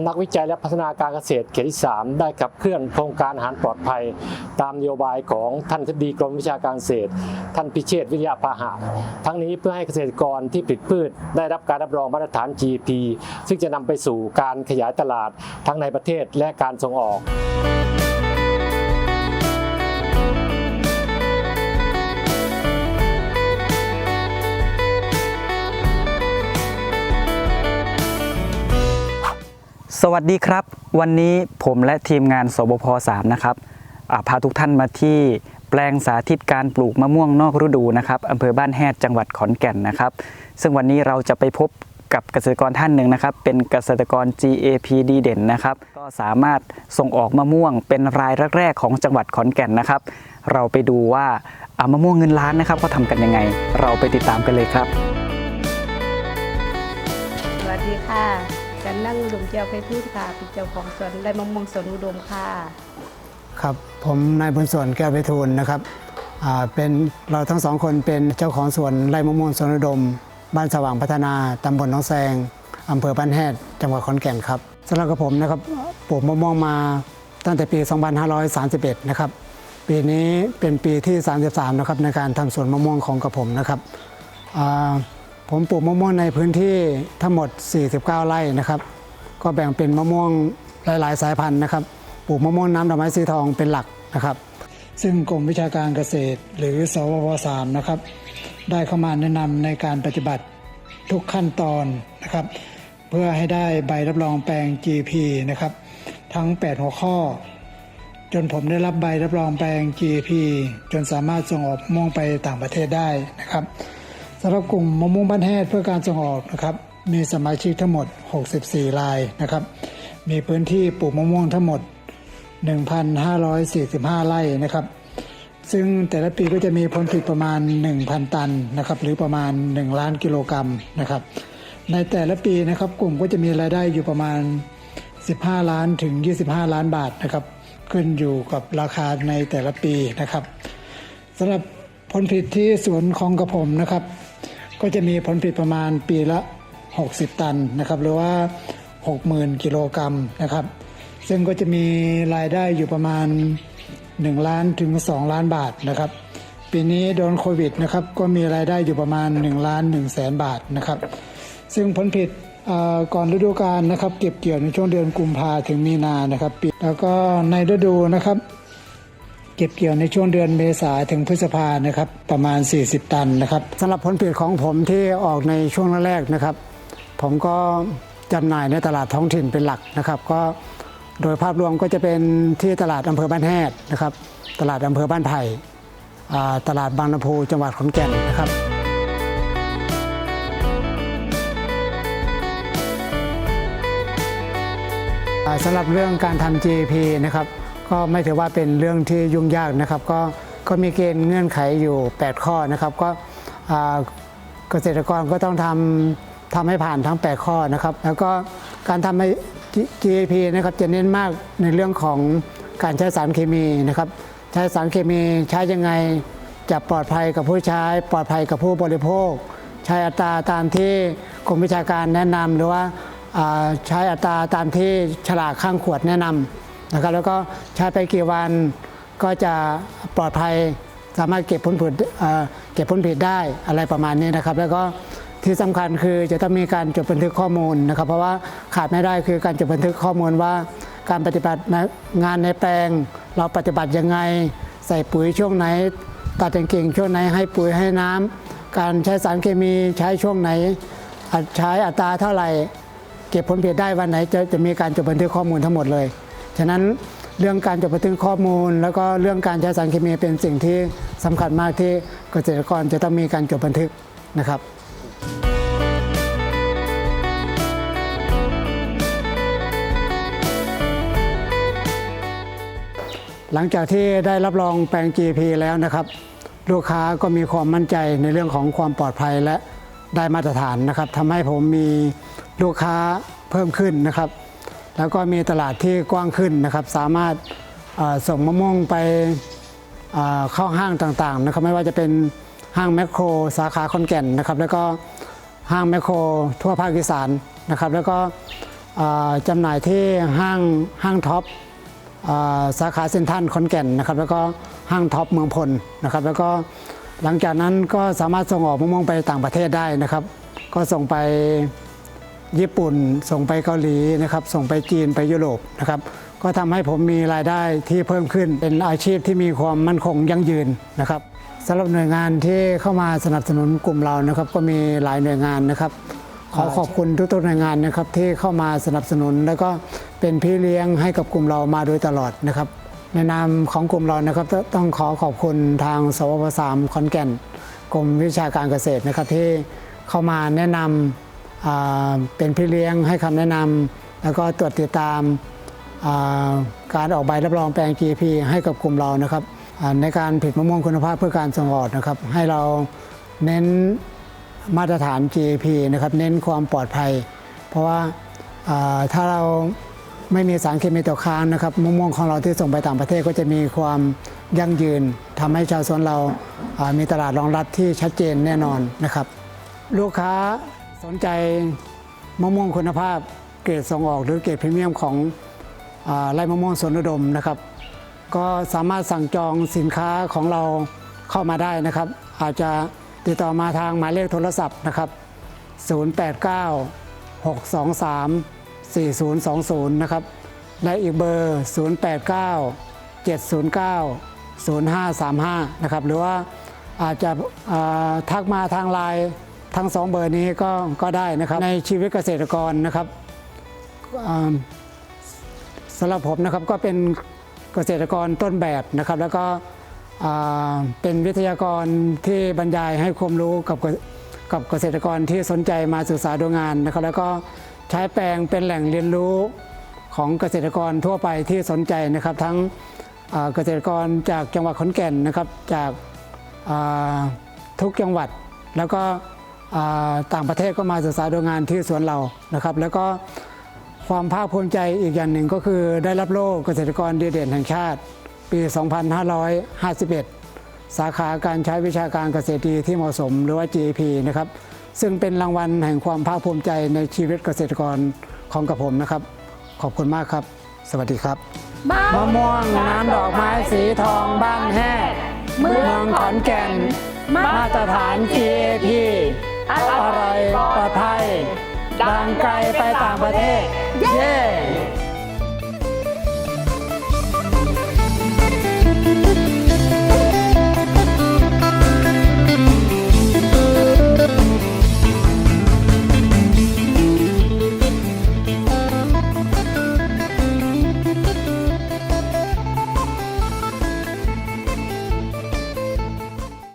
ำนักวิจัยและพัฒนาการเกษตรเขตที่ 3 ได้ขับเคลื่อนโครงการอาหารปลอดภัย ตามนโยบายของท่านทิดีกรมวิชาการเกษตร ท่านพิเชษวิทยาพาหะ ทั้งนี้เพื่อให้เกษตรกรที่ผลิตพืช ได้รับการรับรองมาตรฐาน GP ซึ่งจะนำไปสู่การขยายตลาดทั้งในประเทศและการส่งออก สวัสดีครับ วันนี้ผมและทีมงานสบพ3นะครับาพาทุกท่านมาที่แปลงสาธิตการปลูกมะม่วงนอกฤดูนะครับอำเภอบ้านแฮดจังหวัดขอนแก่นนะครับ ซึ่งวันนี้เราจะไปพบกับเกษตรกรท่านหนึ่งนะครับ เป็นเกษตรกร GAP ดีเด่นนะครับ ก็สามารถส่งออกมะม่วงเป็นรายแรกๆของจังหวัดขอนแก่นนะครับ เราไปดูว่าอ่ามะม่วงเงินล้านนะครับเขาทำกันยังไง เราไปติดตามกันเลยครับ สวัสดีค่ะ ฉันนั่งอุดมเจียวเพชรพูดค่ะเป็นเจ้าของสวนไร่มะม่วงสวนอุดมค่ะ ครับผมนายบุญส่วนแก้วไปทูลนะครับอ่าเป็นเราทั้งสองคนเป็นเจ้าของสวนไร่มะม่วงสวนอุดม บ้านสว่างพัฒนาตำบลหน้องแซงอำเภอบ้านแฮดจังหวัดขอนแก่นครับสำหรับกับผมนะครับปลูกมะม่วงมาตั้งแต่ปี 2531 นะครับ ปีนี้เป็นปีที่ 33 นะครับในการทำสวนมะม่วงของกับผมนะครับ ผมปลูกมะม่วงในพื้นที่ทั้งหมด 49 ไร่นะครับ ก็แบ่งเป็นมะม่วงหลาย ๆ สายพันธุ์นะครับ ปลูกมะม่วงน้ำดอกไม้สีทองเป็นหลักนะครับ ซึ่งกรมวิชาการเกษตรหรือสวพ3นะครับ ได้เข้ามาแนะนำในการปฏิบัติทุกขั้นตอนนะครับ เพื่อให้ได้ใบรับรองแปลง GP นะครับ ทั้ง 8 หัวข้อ จนผมได้รับใบรับรองแปลง GP จนสามารถส่งออกมะม่วงไปต่างประเทศได้นะครับ สำหรับกลุ่มมะม่วงบ้านแฮดเพื่อการส่งออกนะครับ มีสมาชิกทั้งหมด 64 รายนะครับ มีพื้นที่ปลูกมะม่วงทั้งหมด 1,545 ไร่นะครับ ซึ่งแต่ละปีก็จะมีผลผลิตประมาณ 1,000 ตันนะครับ หรือประมาณ 1 ล้านกิโลกรัมนะครับ ในแต่ละปีนะครับกลุ่มก็จะมีรายได้อยู่ประมาณ 15 ล้านถึง 25 ล้านบาทนะครับ ขึ้นอยู่กับราคาในแต่ละปีนะครับสำหรับผลผลิตที่สวนของกระผมนะครับ ก็จะมีผลผลิตประมาณปีละ 60 ตันนะครับ หรือว่า 60,000 กิโลกรัมนะครับ ซึ่งก็จะมีรายได้อยู่ประมาณ 1 ล้านถึง 2 ล้านบาทนะครับ ปีนี้โดนโควิดนะครับ ก็มีรายได้อยู่ประมาณ 1 ล้าน1แสนบาทนะครับ ซึ่งผลผลิตก่อนฤดูกาลนะครับ เก็บเกี่ยวในช่วงเดือนกุมภาถึงมีนานะครับปีแล้วก็ในฤดูนะครับ เก็บเกี่ยวในช่วงเดือนเมษาถึงพฤษภานะครับประมาณ 40 ตันนะครับสำหรับผลผลิตของผมที่ออกในช่วงแรกนะครับ ผมก็จำหน่ายในตลาดท้องถิ่นเป็นหลักนะครับ ก็โดยภาพรวมก็จะเป็นที่ตลาดอำเภอบ้านแฮดนะครับ ตลาดอำเภอบ้านไผ่ตลาดบางลำพูจังหวัดขอนแก่นนะครับสำหรับเรื่องการทำ GAP นะครับ ก็ไม่ถือว่าเป็นเรื่องที่ยุ่งยากนะครับ ก็ก็มีเกณฑ์เงื่อนไขอยู่ 8 ข้อนะครับก็เกษตรกรก็ต้องทำทำให้ผ่านทั้ง 8 ข้อนะครับ แล้วก็การทำให้ GAP นะครับจะเน้นมากในเรื่องของการใช้สารเคมีนะครับ ใช้สารเคมีใช้ยังไงจะปลอดภัยกับผู้ใช้ ปลอดภัยกับผู้บริโภค ใช้อัตราตามที่กรมวิชาการแนะนำหรือว่าอ่าใช้อัตราตามที่ฉลากข้างขวดแนะนำ นะครับแล้วก็ใช้ไปกี่วันก็จะปลอดภัยสามารถเก็บผลผลิตเก็บผลผลิตได้อะไรประมาณนี้นะครับ แล้วก็ที่สำคัญคือจะต้องมีการจดบันทึกข้อมูลนะครับ เพราะว่าขาดไม่ได้คือการจดบันทึกข้อมูลว่า การปฏิบัติงานในแปลง เราปฏิบัติยังไง ใส่ปุ๋ยช่วงไหนตัดแตงกิ่งช่วงไหนให้ปุ๋ยให้น้ำการใช้สารเคมีใช้ช่วงไหนอะใช้อัตราเท่าไหร่ เก็บผลผลิตได้วันไหนจะจะมีการจดบันทึกข้อมูลทั้งหมดเลย ฉะนั้นเรื่องการจดบันทึกข้อมูล แล้วก็เรื่องการใช้สารเคมีเป็นสิ่งที่สำคัญมากที่เกษตรกรจะต้องมีการจดบันทึกนะครับหลังจากที่ได้รับรองแปลง GP แล้วนะครับ ลูกค้าก็มีความมั่นใจในเรื่องของความปลอดภัยและได้มาตรฐานนะครับทำให้ผมมีลูกค้าเพิ่มขึ้นนะครับ แล้วก็มีตลาดที่กว้างขึ้นนะครับ สามารถส่งมะม่วงไปเข้าห้างต่างๆนะครับไม่ว่าจะเป็นห้างแมคโครสาขาคอนแก่นนะครับ แล้วก็ห้างแมคโครทั่วภาคอีสานนะครับ แล้วก็อ่าจำหน่ายที่ห้างห้างท็อปสาขาเซ็นทรัลขอนแก่นนะครับ แล้วก็ห้างท็อปเมืองพลนะครับ แล้วก็หลังจากนั้นก็สามารถส่งออกมะม่วงไปต่างประเทศได้นะครับ ก็ส่งไป ญี่ปุ่น ส่งไปเกาหลีนะครับ ส่งไปจีนไปยุโรปนะครับ ก็ทำให้ผมมีรายได้ที่เพิ่มขึ้น เป็นอาชีพที่มีความมั่นคงยั่งยืนนะครับสำหรับหน่วยงานที่เข้ามาสนับสนุนกลุ่มเรานะครับ ก็มีหลายหน่วยงานนะครับขอขอบคุณทุกๆหน่วยงานนะครับที่เข้ามาสนับสนุน แล้วก็เป็นพี่เลี้ยงให้กับกลุ่มเรามาโดยตลอดนะครับ ในนามของกลุ่มเรานะครับต้องขอขอบคุณทางสวพสามขอนแก่น กรมวิชาการเกษตรนะครับที่เข้ามาแนะนำอ่า เป็นพี่เลี้ยงให้คำแนะนำแล้วก็ตรวจติดตามการออกใบรับรองแปลง GP ให้กับกลุ่มเรานะครับในการผลิตมะม่วงคุณภาพเพื่อการส่งออกนะครับ ให้เราเน้นมาตรฐาน GAP นะครับเน้นความปลอดภัย เพราะว่าถ้าเราไม่มีสารเคมีตกค้างนะครับมะม่วงของเราที่ส่งไปต่างประเทศก็จะมีความยั่งยืนทำให้ชาวสวนเรามีตลาดรองรับที่ชัดเจนแน่นอนนะครับ ลูกค้า สนใจมะม่วงคุณภาพเกรดส่งออกหรือเกรดพรีเมียมของไร่มะม่วงสวนอุดมนะครับ ก็สามารถสั่งจองสินค้าของเราเข้ามาได้นะครับ อาจจะติดต่อมาทางหมายเลขโทรศัพท์นะครับ 089 623 4020 นะครับ และอีกเบอร์ 089 709 0535 นะครับ หรือว่าอาจจะทักมาทางไลน์ ทั้งสองเบอร์นี้ก็ก็ได้นะครับในชีวิตเกษตรกรนะครับสำหรับผมนะครับก็เป็นเกษตรกรต้นแบบนะครับ แล้วก็เป็นวิทยากรที่บรรยายให้ความรู้กับเกกับเกษตรกรที่สนใจมาศึกษาดูงานนะครับ แล้วก็ใช้แปลงเป็นแหล่งเรียนรู้ของเกษตรกรทั่วไปที่สนใจนะครับ ทั้งเกษตรกรจากจังหวัดขอนแก่นนะครับจากทุกจังหวัดแล้วก็ ต่างประเทศก็มาศึกษาดูงานที่สวนเรานะครับ แล้วก็ความภาคภูมิใจอีกอย่างหนึ่งก็คือได้รับโล่เกษตรกรดีเด่นแห่งชาติ ปี 2551 สาขาการใช้วิชาการเกษตรดีที่เหมาะสมหรือว่า GAP นะครับซึ่งเป็นรางวัลแห่งความภาคภูมิใจในชีวิตเกษตรกรของกับผมนะครับ ขอบคุณมากครับ สวัสดีครับมะม่วงน้ำดอกไม้สีทองบ้านแห่เมืองขอนแก่น มาตรฐาน GAP อร่อยปลอดภัยดังไกลไปต่างประเทศ เย้